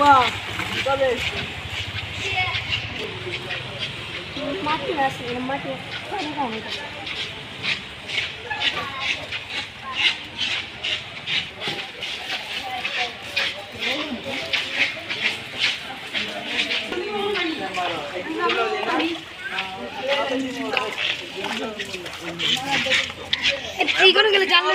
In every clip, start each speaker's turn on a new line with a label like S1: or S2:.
S1: মা কবে
S2: মাটি আছে মাটি এই করে গেলে জানলে।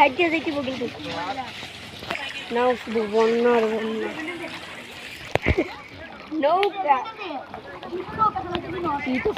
S2: সাইড দিয়ে যাইতে বগিল দেখি নাও শুধু বন্যার বন্যা নৌকা কি তো